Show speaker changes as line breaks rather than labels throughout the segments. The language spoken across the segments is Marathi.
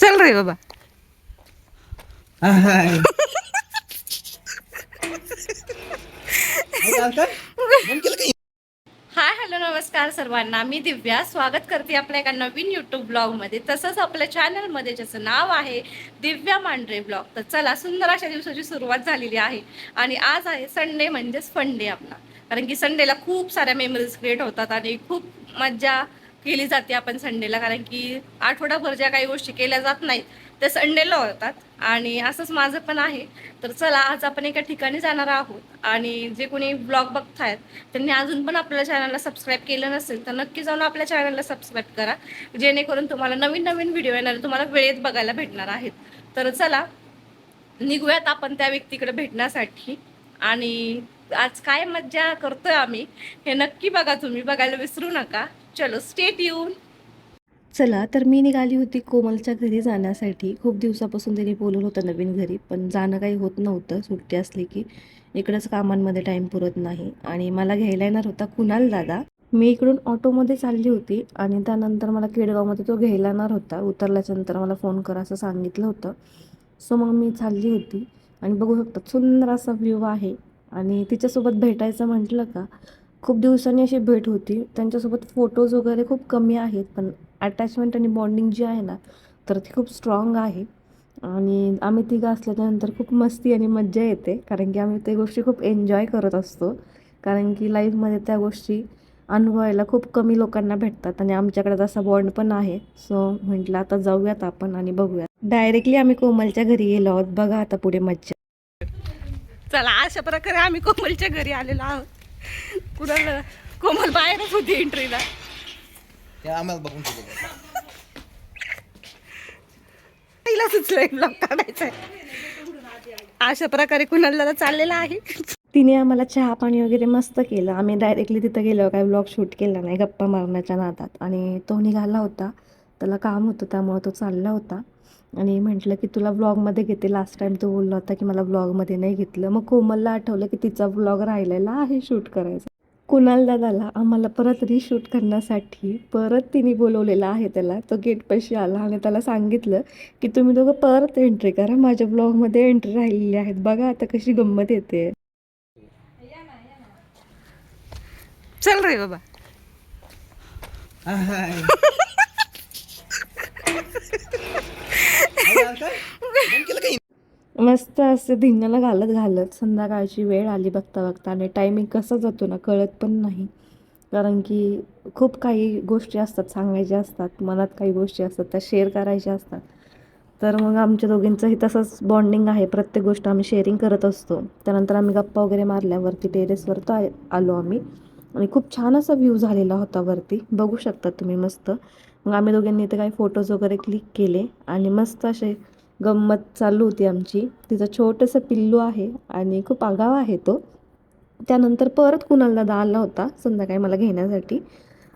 चल रे बाबा.
हाय हॅलो नमस्कार सर्वांना. मी दिव्या. स्वागत करते आपल्या एका नवीन यूट्यूब ब्लॉगमध्ये तसंच आपल्या चॅनलमध्ये ज्याचं नाव आहे दिव्या मांढरे ब्लॉग तर चला सुंदर अशा दिवसाची सुरुवात झालेली आहे. आणि आज आहे संडे म्हणजेच फंडे आपला. कारण की संडेला खूप साऱ्या मेमरीज क्रिएट होतात आणि खूप मज्जा केली जाते आपण संडेला कारण की आठवडाभर ज्या काही गोष्टी केल्या जात नाहीत त्या संडेला होतात. आणि असंच माझं पण आहे. तर चला आज आपण एका ठिकाणी जाणार आहोत. आणि जे कोणी ब्लॉग बघतायत त्यांनी अजून पण आपल्या चॅनलला सबस्क्राईब केलं नसेल तर नक्की जाऊन आपल्या चॅनलला सबस्क्राईब करा. जेणेकरून तुम्हाला नवीन नवीन व्हिडिओ येणार तुम्हाला वेळेत बघायला भेटणार आहेत. तर चला निघूयात आपण त्या व्यक्तीकडे भेटण्यासाठी. आणि आज काय मज्जा करतोय आम्ही हे नक्की बघा तुम्ही बघायला विसरू नका. चलो स्टेट येऊन
चला तर मी निघाली होती कोमलच्या घरी जाण्यासाठी. खूप दिवसापासून त्यांनी बोलवलं होतं नवीन घरी पण जाणं काही होत नव्हतं. सुट्टी असली की इकडंच कामांमध्ये टाईम पुरत नाही. आणि मला घ्यायला येणार होता कुणाल दादा. मी इकडून ऑटोमध्ये चालली होती आणि त्यानंतर मला केडगावमध्ये तो घ्यायला येणार होता. उतरल्याच्या नंतर मला फोन करा असं सांगितलं होतं. सो मग मी चालली होती. आणि बघू शकता सुंदर असा व्ह्यू आहे. आणि तिच्यासोबत भेटायचं म्हटलं का खूप दिवसांनी अशी भेट होती. त्यांच्यासोबत फोटोज वगैरे खूप कमी आहेत पण अटॅचमेंट आणि बॉन्डिंग जी आहे ना तर ती खूप स्ट्रॉंग आहे. आणि आम्ही तिघं असल्याच्यानंतर खूप मस्ती आणि मज्जा येते कारण की आम्ही त्या गोष्टी खूप एन्जॉय करत असतो. कारण की लाईफमध्ये त्या गोष्टी अनुभवायला खूप कमी लोकांना भेटतात आणि आमच्याकडे तसा बॉन्ड पण आहे. सो म्हटलं आता जाऊयात आपण आणि बघूयात. डायरेक्टली आम्ही कोमलच्या घरी गेलो आहोत. बघा आता पुढे मज्जा.
चला अशा प्रकारे आम्ही कोमलच्या घरी आलेलो आहोत. कुणाला कोमल बाहेरच होती एंट्रीला
आम्हाला बघून
तिला सुचलंय ब्लॉग काढायचा अशा प्रकारे कुणाला चाललेला आहे.
तिने आम्हाला चहा पाणी वगैरे मस्त केलं. आम्ही डायरेक्टली तिथं गेलो काय ब्लॉग शूट केला नाही गप्पा मारण्याच्या नादात. आणि तो निघाला होता. त्याला काम होतं त्यामुळं तो चालला होता. आणि म्हटलं की तुला व्लॉगमध्ये घेते. लास्ट टाईम तो बोलला होता की मला व्लॉगमध्ये नाही घेतलं. मग कोमलला आठवलं की तिचा व्लॉग राहिलेला आहे शूट करायचा. कुणाल दादाला आम्हाला परत रिशूट करण्यासाठी परत तिने बोलवलेलं आहे त्याला. तो गेटपाशी आला आणि त्याला सांगितलं की तुम्ही दोघं परत एंट्री करा. माझ्या ब्लॉगमध्ये एंट्री राहिलेली आहेत. बघा आता कशी गंमत येते.
चल रे बाबा.
मस्त असं धिंगाला घालत घालत संध्याकाळची वेळ आली बघता बघता आणि टायमिंग कसा जातो ना कळत पण नाही. कारण की खूप काही गोष्टी असतात सांगायच्या असतात मनात काही गोष्टी असतात त्या शेअर करायच्या असतात. तर मग आमच्या दोघींचंही तसंच बॉन्डिंग आहे. प्रत्येक गोष्ट आम्ही शेअरिंग करत असतो. त्यानंतर आम्ही गप्पा वगैरे मारल्यावरती टेरेसवर तर आ- आलो आम्ही. आणि खूप छान असा व्ह्यू झालेला होता वरती. बघू शकता तुम्ही मस्त. मग आम्ही दोघांनी इथे काही फोटोज वगैरे क्लिक केले आणि मस्त असे गंमत चालू होती आमची. तिचं छोटंसं पिल्लू आहे आणि खूप आगावा आहे तो. त्यानंतर परत कुणाल दादा आला होता संध्याकाळी मला घेण्यासाठी.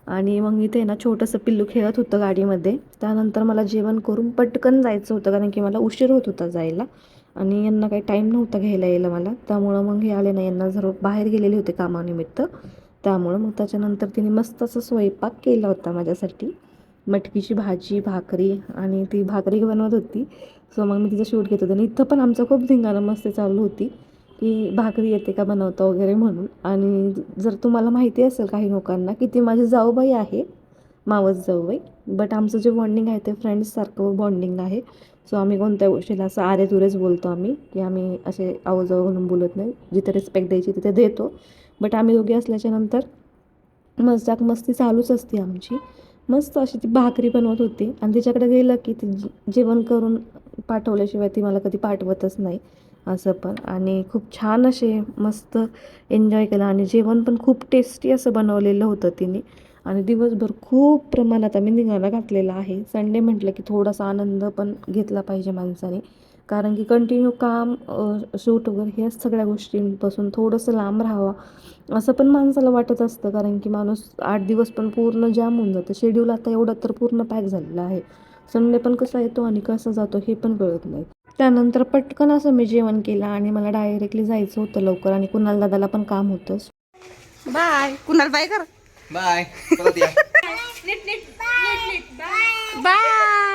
आणि मग इथे ना छोटंसं पिल्लू खेळत होतं गाडीमध्ये. त्यानंतर मला जेवण करून पटकन जायचं होतं कारण की मला उशीर होत होता जायला. आणि यांना काही टाईम नव्हता घ्यायला यायला मला. त्यामुळं मग हे आले नाही यांना जर बाहेर गेलेले होते कामानिमित्त. त्यामुळं मग त्याच्यानंतर तिने मस्त असं स्वयंपाक केला होता माझ्यासाठी. मटकीची भाजी भाकरी आणि ती भाकरी बनवत होती. सो मग मी तिचा शूट घेत होते. आणि इथं पण आमचं खूप धिंगाणा मस्ती चालू होती की भाकरी येते का बनवता वगैरे म्हणून. आणि जर तुम्हाला माहिती असेल काही लोकांना की ती माझी जाऊबाई आहे मावस जाऊबाई. बट आमचं जे बॉन्डिंग आहे ते फ्रेंड्ससारखं बॉन्डिंग आहे. सो आम्ही कोणत्या गोष्टीला असं आरे तुरेच बोलतो आम्ही की आम्ही असे आवजाऊ म्हणून बोलत नाही. जिथे रिस्पेक्ट द्यायची तिथे देतो. बट आम्ही दोघे असल्याच्यानंतर मजाक मस्ती चालूच असते आमची. मस्त अशी ती भाकरी बनवत होती. आणि तिच्याकडे गेलं की ती जेवण करून पाठवल्याशिवाय ती मला कधी पाठवतच नाही. असं पण. आणि खूप छान असे मस्त एन्जॉय केलं. आणि जेवण पण खूप टेस्टी असं बनवलेलं होतं तिने. आणि दिवसभर खूप प्रमाणात आम्ही निघायला घातलेला आहे. संडे म्हटलं की थोडासा आनंद पण घेतला पाहिजे माणसाने. कारण की कंटिन्यू काम शूट वगैरे ह्या सगळ्या गोष्टींपासून थोडंसं लांब राहावं. असं पण माणसाला वाटत असतं कारण की माणूस आठ दिवस पण पूर्ण जाम होऊन जातं. शेड्यूल आता एवढं तर पूर्ण पॅक झालेलं आहे. संडे पण कसा येतो आणि कसा जातो हे पण कळत नाही. त्यानंतर पटकन असं मी जेवण केलं आणि मला डायरेक्टली जायचं होतं लवकर आणि कुणाल दादाला पण काम होतं.
बाय कुणाल बाय कर. Bye
bye